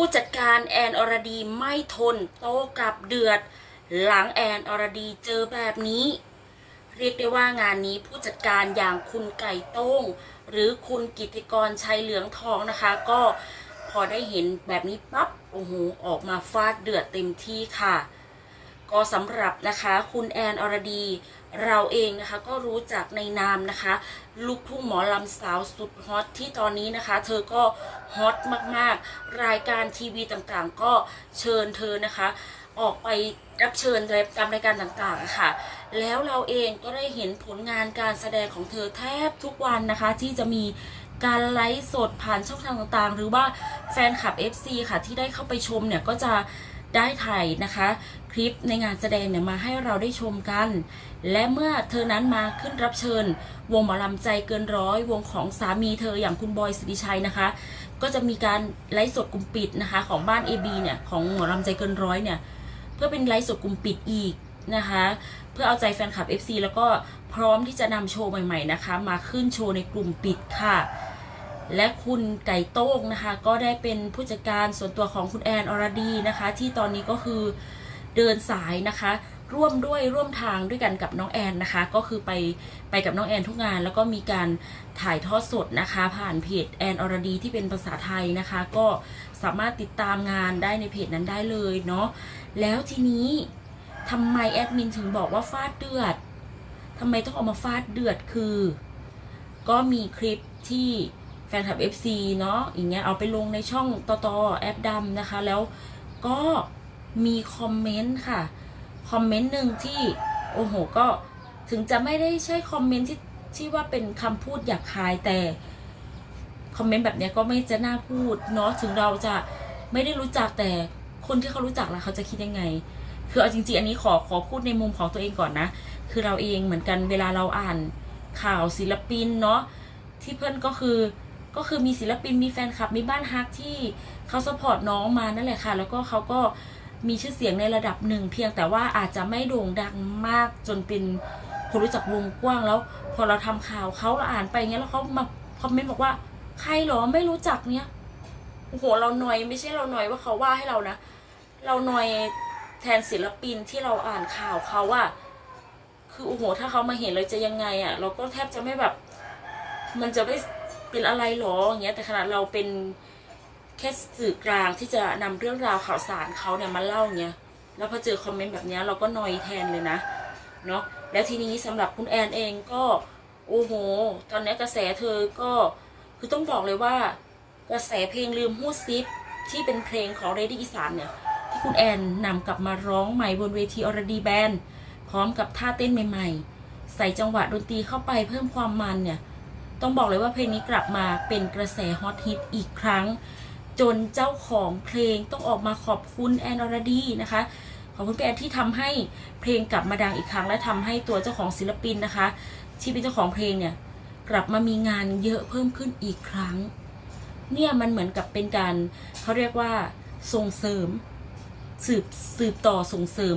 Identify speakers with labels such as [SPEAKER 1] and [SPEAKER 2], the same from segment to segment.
[SPEAKER 1] ผู้จัดการแอนอรดีไม่ทน โต้กลับเดือด หลังแอนอรดีเจอแบบนี้ เรียกได้ว่างานนี้ผู้จัดการอย่างคุณไก่โต้ง หรือคุณกิติกรชัยเหลืองทองนะคะ ก็พอได้เห็นแบบนี้ปั๊บโอ้โหออกมาฟาดเดือดเต็มที่ค่ะ ก็สำหรับนะคะคุณแอนอรดีเราเองนะคะก็รู้จักในนามนะคะลูกทุ่งหมอลำสาวสุดฮอตที่ตอนนี้นะคะ เธอก็ฮอตมากๆ รายการทีวีต่างๆ ก็เชิญเธอนะคะ ออกไปรับเชิญตามรายการต่างๆค่ะ แล้วเราเองก็ได้เห็นผลงานการแสดงของเธอแทบทุกวันนะคะ ที่จะมีการไลฟ์สดผ่านช่องทางต่างๆ หรือว่าแฟนคลับ FC ค่ะที่ได้เข้าไปชมเนี่ยก็จะ ได้ถ่ายนะคะ คลิปในงานแสดงเนี่ยมาให้เราได้ชมกัน และเมื่อเธอนั้นมาขึ้นรับเชิญ วงหมอลำใจเกินร้อย วงของสามีเธออย่างคุณบอยสิริชัยนะคะ ก็จะมีการไลฟ์สดกลุ่มปิดนะคะ ของบ้าน AB เนี่ยของหมอลำใจเกินร้อยเนี่ยเพื่อเป็นไลฟ์สดกลุ่มปิดอีกนะคะ เพื่อเอาใจแฟนคลับ FC แล้วก็พร้อมที่จะนำโชว์ใหม่ๆนะคะ มาขึ้นโชว์ในกลุ่มปิดค่ะ และคุณไก่โต้งนะคะ ก็ได้เป็นผู้จัดการส่วนตัวของคุณแอนอรดีนะคะ ที่ตอนนี้ก็คือเดินสายนะคะ ร่วมด้วยร่วมทางด้วยกันกับน้องแอนนะคะ ก็คือไปไปกับน้องแอนทุกงาน แล้วก็มีการถ่ายทอดสดนะคะ ผ่านเพจแอนอรดีที่เป็นภาษาไทยนะคะ ก็สามารถติดตามงานได้ในเพจนั้นได้เลยเนาะแล้วทีนี้ทำไมแอดมินถึงบอกว่าฟาดเดือดทำไมต้องเอามาฟาดเดือดคือ ก็มีคลิปที่ แฟนคลับ FC เนาะอย่างเงี้ยเอาไปลงในช่องต่อตอแอปดำนะคะ แล้วก็มีคอมเมนต์ค่ะ คอมเมนต์หนึ่งที่โอ้โหก็ถึงจะไม่ได้ใช่คอมเมนต์ที่ที่ว่าเป็นคำพูดหยาบคายแต่คอมเมนต์แบบเนี้ยก็ไม่จะน่าพูดเนาะถึงเราจะไม่ได้รู้จักแต่คนที่เขารู้จักล่ะเขาจะคิดยังไง คือเอาจริงๆ อันนี้ขอขอพูดในมุมของตัวเองก่อนนะ คือเราเองเหมือนกันเวลาเราอ่านข่าวศิลปินเนาะที่เพื่อนก็คือ ก็คือมีศิลปินมีแฟนคลับมีบ้านฮักที่เขาสปอร์ตน้องมานั่นแหละค่ะ แล้วก็เขาก็มีชื่อเสียงในระดับหนึ่งเพียงแต่ว่าอาจจะไม่โด่งดังมากจนเป็นคนรู้จักวงกว้างแล้ว พอเราทำข่าวเขาเราอ่านไปงเงี้ยแล้วเขามาคอมเมนต์บอกว่า ใครหรอไม่รู้จักเนี้ยโอ้โหเราหน่อยไม่ใช่เราหน่อยว่าเขาว่าให้เรานะ เราหน่อยแทนศิลปินที่เราอ่านข่าวเขาอะคือโอ้โหถ้าเขามาเห็นเราจะยังไงอะเราก็แทบจะไม่แบบ มันจะไม่ เป็นอะไรหรออย่างเงี้ยแต่ขนาดเราเป็นแค่สื่อกลางที่จะนำเรื่องราวข่าวสารเขาเนี่ยมาเล่าเงี้ยแล้วพอเจอคอมเมนต์แบบเนี้ยเราก็นอยแทนเลยนะเนาะแล้วทีนี้สำหรับคุณแอนเองก็โอ้โห ตอนนี้กระแสเธอก็คือต้องบอกเลยว่ากระแสเพลงลืมหูดซิปที่เป็นเพลงของเรดี้อีสานเนี่ยที่คุณแอนนำกลับมาร้องใหม่บนเวทีอรดีแบนด์พร้อมกับท่าเต้นใหม่ ๆ ใส่จังหวะดนตรีเข้าไปเพิ่มความมันเนี่ย ต้องบอกเลยว่าเพลงนี้กลับมาเป็นกระแสฮอตฮิตอีกครั้ง จนเจ้าของเพลงต้องออกมาขอบคุณแอนอรดีนะคะขอบคุณพี่แอนที่ทำให้เพลงกลับมาดังอีกครั้ง และทำให้ตัวเจ้าของศิลปินนะคะ ที่เป็นเจ้าของเพลงเนี่ยกลับมามีงานเยอะเพิ่มขึ้นอีกครั้ง เนี่ยมันเหมือนกับเป็นการเขาเรียกว่าส่งเสริม สืบสืบต่อส่งเสริม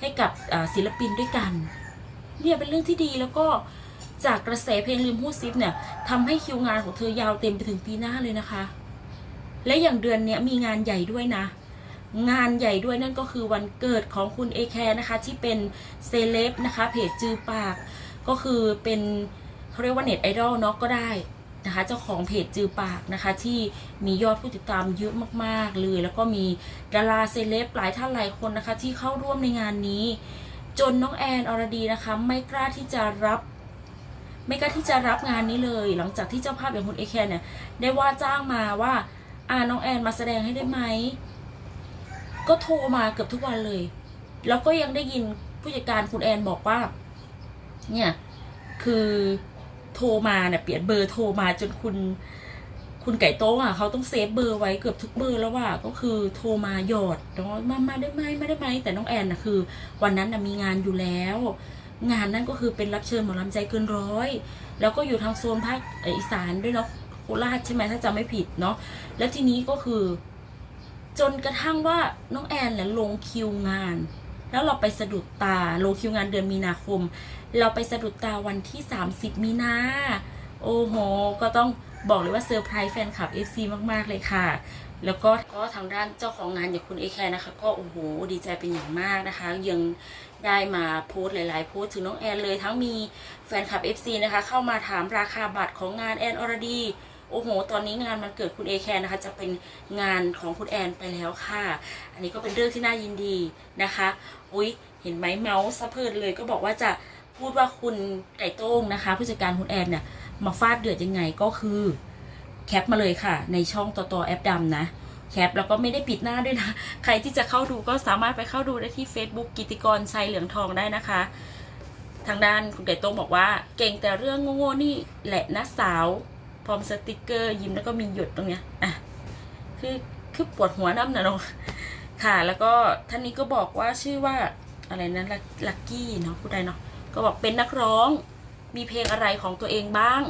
[SPEAKER 1] ให้กับศิลปินด้วยกัน เนี่ยเป็นเรื่องที่ดีแล้วก็ จากกระแสเพลงลืมหูดซิปเนี่ยทำให้คิวงานของเธอยาวเต็มไปถึงปีหน้าเลยนะคะ และอย่างเดือนนี้มีงานใหญ่ด้วยนะ งานใหญ่ด้วยนั่นก็คือวันเกิดของคุณเอแคร์นะคะ ที่เป็นเซเลบนะคะเพจจือปาก ก็คือเป็นเขาเรียกว่าเน็ตไอดอลเนาะก็ได้นะคะเจ้าของเพจจือปากนะคะที่มียอดผู้ติดตามเยอะมากๆเลย แล้วก็มีดาราเซเลบหลายท่านหลายคนนะคะที่เข้าร่วมในงานนี้ จนน้องแอนอรดีนะคะไม่กล้าที่จะรับ ไม่กล้าที่จะรับงานนี้เลย หลังจากที่เจ้าภาพอย่างคุณเอแคร์เนี่ยได้ว่าจ้างมาว่าอ่าน้องแอนมาแสดงให้ได้ไหม ก็โทรมาเกือบทุกวันเลย แล้วก็ยังได้ยินผู้จัดการคุณแอนบอกว่า เนี่ย คือโทรมาเนี่ยเปลี่ยนเบอร์โทรมาจนคุณ คุณไก่โต้งอะเขาต้องเซฟเบอร์ไว้เกือบทุกเบอร์แล้วว่าก็คือโทรมาหยอดน้องมามาได้ไหมไม่ได้ไหมแต่น้องแอนนะคือ วันนั้นนะมีงานอยู่แล้ว งานนั่นก็คือเป็นรับเชิญหมอลำใจเกินร้อย แล้วก็อยู่ทางโซนภาคอีสานด้วยเนาะโคราชใช่ไหมถ้าจำไม่ผิดเนาะแล้วทีนี้ก็คือ จนกระทั่งว่าน้องแอนเนี่ยลงคิวงาน แล้วเราไปสะดุดตาลงคิวงานเดือนมีนาคม เราไปสะดุดตาวันที่ 30 มีนาโอ้โห ก็ต้องบอกเลยว่าเซอร์ไพรส์แฟนคลับ FC มาก ๆ เลยค่ะ แล้วก็ก็ทางด้านเจ้าของงานอย่างคุณเอแคร์นะคะ ก็โอ้โห ดีใจเป็นอย่างมากนะคะ ยัง ได้มาโพสต์หลาย ๆ โพสต์ถึงน้องแอนเลยทั้งมีแฟนคลับ FC นะคะ เข้ามาถามราคาบัตรของงานแอนอรดีโอ้โห ตอนนี้งานมันเกิดคุณเอแคร์นะคะ จะเป็นงานของคุณแอนไปแล้วค่ะ อันนี้ก็เป็นเรื่องที่น่ายินดีนะคะ อุ้ยเห็นไหมเมาส์สะเพลินเลยก็บอกว่าจะพูดว่าคุณไก่โต้งนะคะผู้จัดการคุณแอนเนี่ยมาฟาดเดือดยังไงก็คือ แคปมาเลยค่ะ ในช่องต่อต่อแอปดำนะ แคปแล้วก็ไม่ได้ปิดหน้าด้วยนะ ใครที่จะเข้าดูก็สามารถไปเข้าดูได้ที่ Facebook กิติกรชัยเหลืองทองได้นะคะ ทางด้านคุณไก่โต้งบอกว่า เก่งแต่เรื่องโง่ๆนี่แหละนะสาว พร้อมสติกเกอร์ยิ้มแล้วก็มีหยดตรงเนี้ยอะคือคือปวดหัวน้ำนะน้องค่ะ แล้วก็ท่านนี้ก็บอกว่าชื่อว่าอะไรนะลักลักกี้เนาะผู้ใดเนาะก็บอกเป็นนักร้องมีเพลงอะไรของตัวเองบ้าง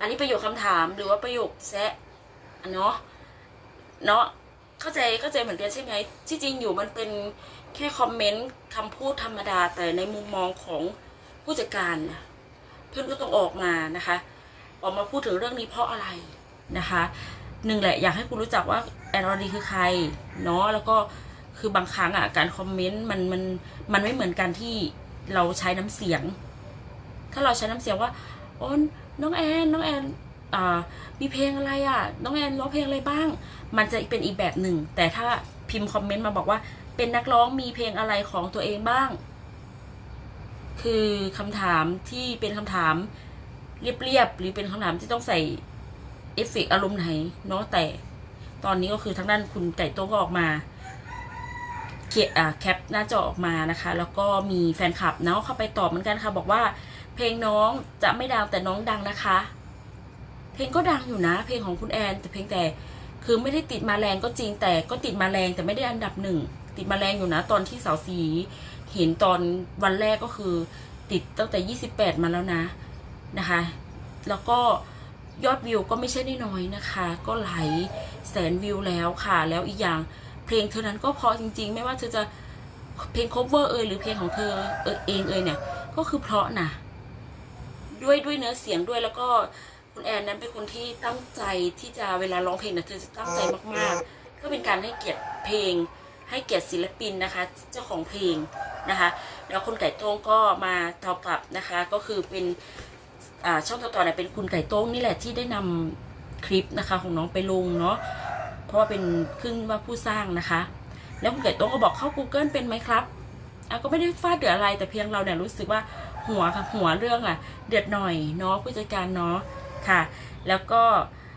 [SPEAKER 1] อันนี้ประโยคคำถามหรือว่าประโยคแซะอะเนาะ เนาะเข้าใจเข้าใจเหมือนกันใช่ไหมที่จริงอยู่มันเป็นแค่คอมเมนต์คำพูดธรรมดาแต่ในมุมมองของผู้จัดการเพื่อนก็ต้องออกมานะคะ ออกมาพูดถึงเรื่องนี้เพราะอะไรนะคะหนึ่งแหละอยากให้คุณรู้จักว่าแอนอรดีคือใครเนาะแล้วก็คือบางครั้งอะการคอมเมนต์มันมันมันไม่เหมือนกันที่เราใช้น้ำเสียง ถ้าเราใช้น้ำเสียงว่าโอ้นน้องแอนน้องแอน มีเพลงอะไรอะ น้องแอนร้องเพลงอะไรบ้าง มันจะเป็นอีกแบบหนึ่ง แต่ถ้าพิมพ์คอมเมนต์มาบอกว่า เป็นนักร้องมีเพลงอะไรของตัวเองบ้าง คือคำถามที่เป็นคำถามเรียบๆหรือเป็นคำถามที่ต้องใส่เอฟเฟกอารมณ์ไหนเนาะแต่ตอนนี้ก็คือทางด้านคุณไก่โต้งก็ออกมาเขียแคปหน้าจอออกมานะคะ แล้วก็มีแฟนคลับเนาะเข้าไปตอบเหมือนกันค่ะ บอกว่า เพลงน้องจะไม่ดังแต่น้องดังนะคะ เพลงก็ดังอยู่นะ เพลงของคุณแอนแต่เพลงแต่คือไม่ได้ติดมาแรงก็จริงแต่ก็ติดมาแรงแต่ไม่ได้อันดับหนึ่งติดมาแรงอยู่นะ ตอนที่สาวสีเห็นตอนวันแรกก็คือ ติดตั้งแต่ 28 มาแล้วนะนะคะ แล้วก็ยอดวิวก็ไม่ใช่น้อยนะคะ ก็หลายแสนวิวแล้วค่ะ แล้วอีกอย่างเพลงเธอนั้นก็เพราะจริง ๆ ไม่ว่าเธอจะเพลง cover เอยหรือเพลงของเธอเออเองเอยเนี่ย ก็คือเพราะนะด้วยด้วยเนื้อเสียงด้วยแล้วก็ คุณแอนนั้นเป็นคนที่ตั้งใจที่จะเวลาร้องเพลงเนี่ยเธอจะตั้งใจมากๆก็เป็นการให้เกียรติเพลง ให้เกียรติศิลปินนะคะ เจ้าของเพลงนะคะ แล้วคุณไก่โต้งก็มาตอบกลับนะคะ ก็คือเป็นอ่าช่องต่อๆเนี่ยเป็นคุณไก่โต้งนี่แหละที่ได้นำคลิปนะคะของน้องไปลงเนาะเพราะว่าเป็นขึ้นว่าผู้สร้างนะคะ แล้วคุณไก่โต้งก็บอกเข้า Google เป็นไหมครับอะก็ไม่ได้ฟาดเดือดอะไรแต่เพียงเราเนี่ยรู้สึกว่าหัวค่ะหัวเรื่องอะเดือดหน่อยเนาะผู้จัดการเนาะ ค่ะ แล้วก็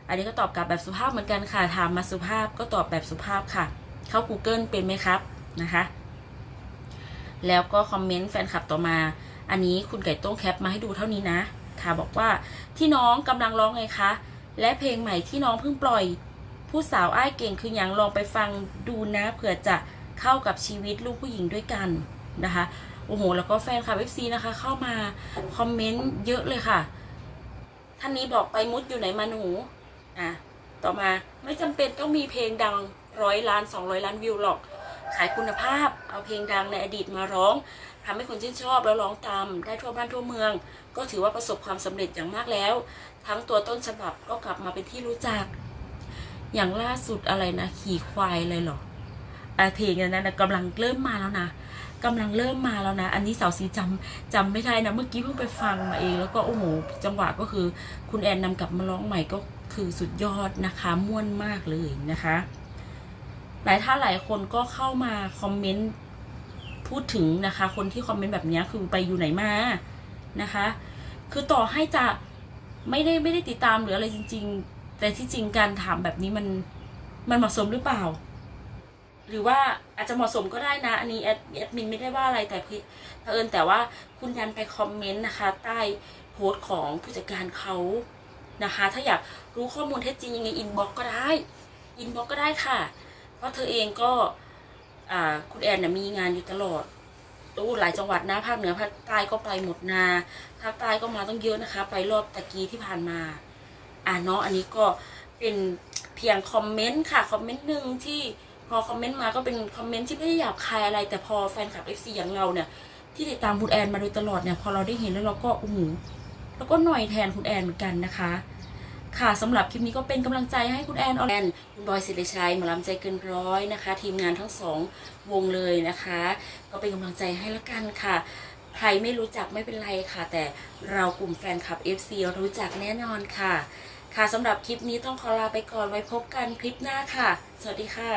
[SPEAKER 1] อันนี้ก็ตอบกลับแบบสุภาพเหมือนกันค่ะ ถามมาสุภาพก็ตอบแบบสุภาพค่ะ เข้า Google เป็นไหมครับนะคะ แล้วก็คอมเมนต์แฟนคลับต่อมา อันนี้คุณไก่โต้งแคปมาให้ดูเท่านี้นะ ค่ะบอกว่าที่น้องกำลังร้องไงคะ และเพลงใหม่ที่น้องเพิ่งปล่อย ผู้สาวอ้ายเก่งคืออย่างลองไปฟังดูนะเผื่อจะเข้ากับชีวิตลูกผู้หญิงด้วยกันนะคะโอ้โห แล้วก็แฟนคลับ FC นะคะ เข้ามาคอมเมนต์เยอะเลยค่ะ ท่านนี้บอกไปมุดอยู่ไหนมาหนู อะ ต่อมาไม่จำเป็นต้องมีเพลงดังร้อยล้านสองร้อยล้านวิวหรอก ขายคุณภาพ เอาเพลงดังในอดีตมาร้องทำให้คนชื่นชอบแล้วร้องตามได้ทั่วบ้านทั่วเมือง ก็ถือว่าประสบความสำเร็จอย่างมากแล้ว ทั้งตัวต้นฉบับก็กลับมาเป็นที่รู้จัก อย่างล่าสุดอะไรนะ ขี่ควายเลยหรออะเพลงนั้นนะกำลังเริ่มมาแล้วนะ กำลังเริ่มมาแล้วนะ อันนี้สาวซีจำจำไม่ได้นะ เมื่อกี้เพิ่งไปฟังมาเอง แล้วก็โอ้โห จังหวะก็คือ คุณแอนนำกลับมาร้องใหม่ก็คือสุดยอดนะคะ ม่วนมากเลยนะคะ หลายท่านหลายคนก็เข้ามาคอมเมนต์พูดถึงนะคะ คนที่คอมเมนต์แบบนี้คือไปอยู่ไหนมานะคะ คือต่อให้จะไม่ได้ไม่ได้ติดตามหรืออะไรจริง ๆ แต่ที่จริงการถามแบบนี้มันมันเหมาะสมหรือเปล่า หรือว่าอาจจะเหมาะสมก็ได้นะ อันนี้แอดแอดมินไม่ได้ว่าอะไรแต่เพื่เผอิญแต่ว่าคุณยันไปคอมเมนต์นะคะ ใต้โพสต์ของผู้จัดการเขานะคะ ถ้าอยากรู้ข้อมูลเท็จจริงยังไงอินบ็อกก็ได้อินบ็อกก็ได้ค่ะ เพราะเธอเองก็คุณแอนเนี่ยมีงานอยู่ตลอดตู้หลายจังหวัดนะภาคเหนือภาคใต้ก็ไปหมดนาภาคใต้ก็มาต้องเยอะนะคะ ไปรอบตะกี้ที่ผ่านมา อ่าเนาะอันนี้ก็เป็นเพียงคอมเมนต์ค่ะ คอมเมนต์หนึ่งที่ พอคอมเมนต์มาก็เป็นคอมเมนต์ที่ไม่ได้หยาบคายอะไร แต่พอแฟนคลับ FC อย่างเราเนี่ย ที่ติดตามคุณแอนมาโดยตลอดเนี่ย พอเราได้เห็นแล้วเราก็โอ้โหแล้วก็หน่อยแทนคุณแอนเหมือนกันนะคะ ค่ะสำหรับคลิปนี้ก็เป็นกำลังใจให้คุณแอนออแอนคุณบอยสิริชัยหมอลำใจเกินร้อยนะคะ ทีมงานทั้งสองวงเลยนะคะ ก็เป็นกำลังใจให้ละกันค่ะใครไม่รู้จักไม่เป็นไรค่ะ แต่เรากลุ่มแฟนคลับ FC รู้จักแน่นอนค่ะ ค่ะสำหรับคลิปนี้ต้องขอลาไปก่อนไว้พบกันคลิปหน้าค่ะ สวัสดีค่ะ